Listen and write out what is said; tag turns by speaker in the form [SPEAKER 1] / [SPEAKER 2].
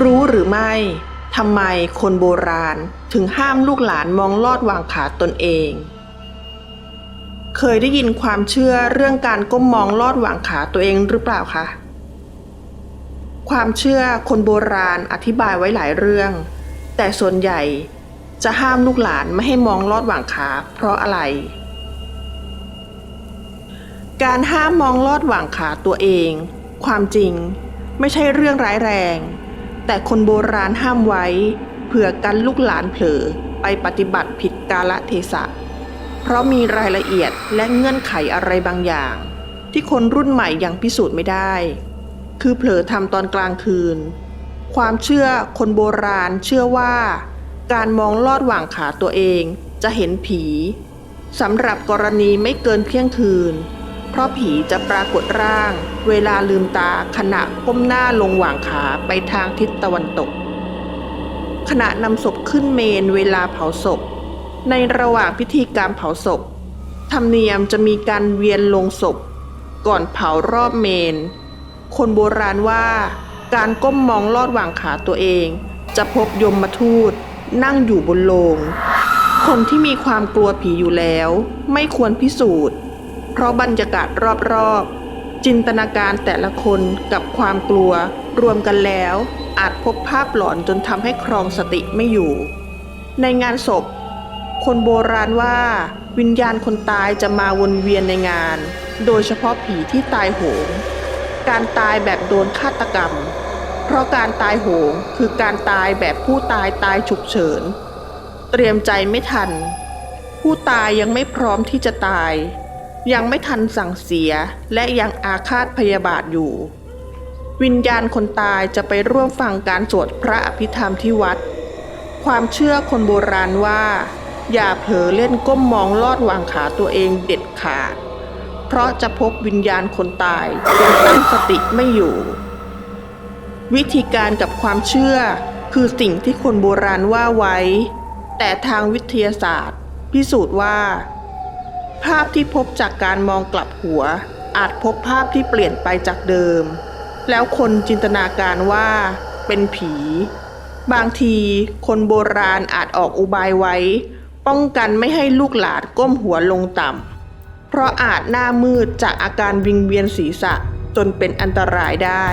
[SPEAKER 1] รู้หรือไม่ทำไมคนโบราณถึงห้ามลูกหลานมองลอดวางขาตนเอง เคยได้ยินความเชื่อเรื่องการก้มมองลอดวางขาตัวเองหรือเปล่าคะ ความเชื่อคนโบราณอธิบายไว้หลายเรื่อง แต่ส่วนใหญ่จะห้ามลูกหลานไม่ให้มองลอดวางขาเพราะอะไร การห้ามมองลอดวางขาตัวเอง ความจริงไม่ใช่เรื่องร้ายแรง แต่คนโบราณห้ามไว้ เผื่อกันลูกหลานเผลอไปปฏิบัติผิดกาลเทศะ เพราะมีรายละเอียดและเงื่อนไขอะไรบางอย่าง ที่คนรุ่นใหม่ยังพิสูจน์ไม่ได้ คือเผลอทำตอนกลางคืน ความเชื่อคนโบราณเชื่อว่า การมองลอดหว่างขาตัวเองจะเห็นผีสำหรับกรณีไม่เกินเที่ยงคืน เพราะผีจะปรากฏร่าง เวลาลืมตาขณะก้มหน้าลงหว่างขาไปทางทิศตะวันตก ขณะนำศพขึ้นเมนเวลาเผาศพ ในระหว่างพิธีการเผาศพธรรมเนียมจะมีการเวียนลงศพ ก่อนเผารอบเมน คนโบราณว่า การก้มมองลอดหว่างขาตัวเอง จะพบยมมาทูตนั่งอยู่บนโลง คนที่มีความกลัวผีอยู่แล้ว ไม่ควรพิสูจน์ เพราะบรรยากาศรอบๆ จินตนาการแต่ละคนกับความกลัว รวมกันแล้ว อาจพบภาพหลอนจนทำให้ครองสติไม่อยู่ ในงานศพ คนโบราณว่า วิญญาณคนตายจะมาวนเวียนในงาน โดยเฉพาะผีที่ตายโหง การตายแบบโดนฆาตกรรม เพราะการตายโหงคือการตายแบบผู้ตายตายฉุกเฉิน เตรียมใจไม่ทัน ผู้ตายยังไม่พร้อมที่จะตาย ยังไม่ทันสั่งเสียและยังอาฆาตพยาบาทอยู่ วิญญาณคนตายจะไปร่วมฟังการสวดพระอภิธรรมที่วัด ความเชื่อคนโบราณว่า อย่าเผลอเล่นก้มมองลอดวางขาตัวเองเด็ดขาด เพราะจะพบวิญญาณคนตายจนตั้งสติไม่อยู่ วิธีการกับความเชื่อคือสิ่งที่คนโบราณว่าไว้ แต่ทางวิทยาศาสตร์ พิสูจน์ว่า ภาพที่พบจากการมองกลับหัว อาจพบภาพที่เปลี่ยนไปจากเดิม แล้วคนจินตนาการว่า เป็นผี บางทีคนโบราณอาจออกอุบายไว้ ป้องกันไม่ให้ลูกหลานก้มหัวลงต่ำเพราะอาจหน้ามืดจากอาการวิงเวียนศีรษะจนเป็นอันตรายได้